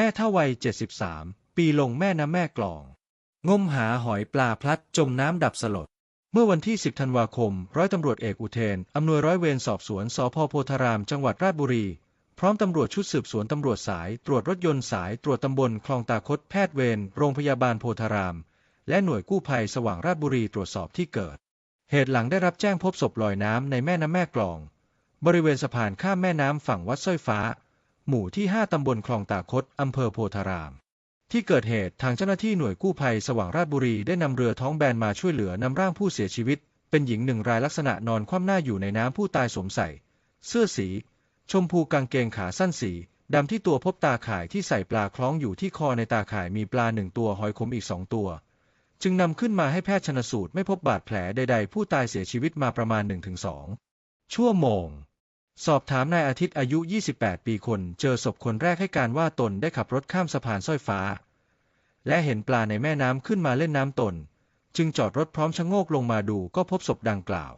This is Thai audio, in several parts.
แม่เท่าวัย 73 ปีลงแม่น้ำแม่กลอง งมหาหอยปลาพลัดจมน้ำดับสลด เมื่อวันที่ 10 ธันวาคม ร้อยตำรวจเอกอุเทน อำนวยร้อยเวรสอบสวนสพโพธาราม จังหวัดราชบุรี พร้อมตำรวจชุดสืบสวนตำรวจสาย ตรวจรถยนต์สายตรวจตำบลคลองตาคดแพทย์เวรโรงพยาบาลโพธาราม และหน่วยกู้ภัยสว่างราชบุรีตรวจสอบที่เกิด เหตุหลังได้รับแจ้งพบศพลอยน้ำในแม่น้ำแม่กลอง บริเวณสะพานข้ามแม่น้ำฝั่งวัดสร้อยฟ้า หมู่ที่ 5 ตำบลคลองตาคด อำเภอโพธาราม ที่เกิดเหตุทางเจ้าหน้าที่หน่วยกู้ภัยสว่างราชบุรีได้นำเรือท้องแบนมาช่วยเหลือนำร่างผู้เสียชีวิต เป็นหญิงหนึ่งรายลักษณะนอนคว่ำหน้าอยู่ในน้ำผู้ตายสวมใส่ เสื้อสี ชมพูกางเกงขาสั้นสีดำที่ตัวพบตาข่ายที่ใส่ปลาคล้องอยู่ที่คอในตาข่ายมีปลาหนึ่งตัวหอยขมอีกสองตัว จึงนำขึ้นมาให้แพทย์ชนสูตรไม่พบบาดแผลใดๆ ผู้ตายเสียชีวิตมาประมาณ 1-2 ชั่วโมง สอบถามนายอาทิตย์อายุ 28 ปีคน เจอศพคนแรกให้การว่าตนได้ขับรถข้ามสะพานสร้อยฟ้า และเห็นปลาในแม่น้ำขึ้นมาเล่นน้ำตน จึงจอดรถพร้อมชะโงกลงมาดูก็พบศพดังกล่าว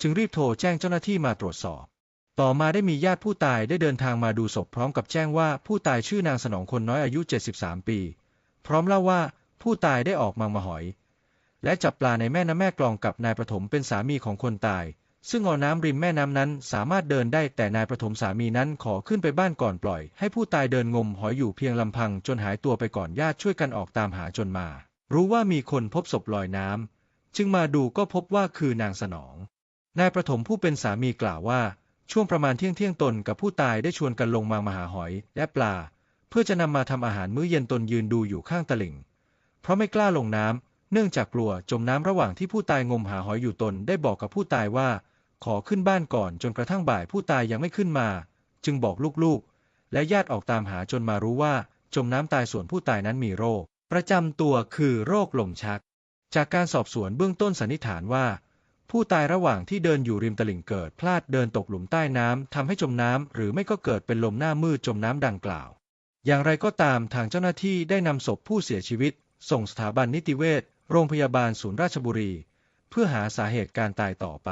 จึงรีบโทรแจ้งเจ้าหน้าที่มาตรวจสอบ ต่อมาได้มีญาติผู้ตายได้เดินทางมาดูศพพร้อมกับแจ้งว่าผู้ตายชื่อนางสนองคนน้อยอายุ 73 ปี พร้อมเล่าว่าผู้ตายได้ออกมามาหอย และจับปลาในแม่น้ำแม่กลองกับนายประถมเป็นสามีของคนตาย ซึ่งอ่อน้ำริมแม่น้ำนั้นสามารถเดินได้แต่นายประถมสามีนั้นขอขึ้นไปบ้านก่อนปล่อย ให้ผู้ตายเดินงมหอยอยู่เพียงลำพังจนหายตัวไปก่อนญาติช่วยกันออกตามหาจนมา รู้ว่ามีคนพบศพลอยน้ำจึงมาดูก็พบว่าคือนางสนอง นายประถมผู้เป็นสามีกล่าวว่า ช่วงประมาณเที่ยงเที่ยงตนกับผู้ตายได้ชวนกันลงมามาหาหอยและปลา เพื่อจะนำมาทำอาหารมื้อเย็นตนยืนดูอยู่ข้างตลิ่ง เพราะไม่กล้าลงน้ำเนื่องจากกลัวจมน้ำระหว่างที่ผู้ตายงมหาหอยอยู่ตนได้บอกกับผู้ตายว่า ขอขึ้นบ้านก่อนจนกระทั่งบ่ายผู้ตายยังไม่ขึ้นมา จึงบอกลูกๆ และญาติออกตามหาจนมารู้ว่า จมน้ำตายส่วนผู้ตายนั้นมีโรค ประจำตัวคือโรคลมชัก จากการสอบสวนเบื้องต้นสันนิษฐานว่า ผู้ตายระหว่างที่เดินอยู่ริมตลิ่งเกิดพลาดเดินตกหลุมใต้น้ำทำให้จมน้ำหรือไม่ก็เกิดเป็นลมหน้ามืดจมน้ำดังกล่าว อย่างไรก็ตามทางเจ้าหน้าที่ได้นำศพผู้เสียชีวิต ส่งสถาบันนิติเวชโรงพยาบาลศูนย์ราชบุรี เพื่อหาสาเหตุการตายต่อไป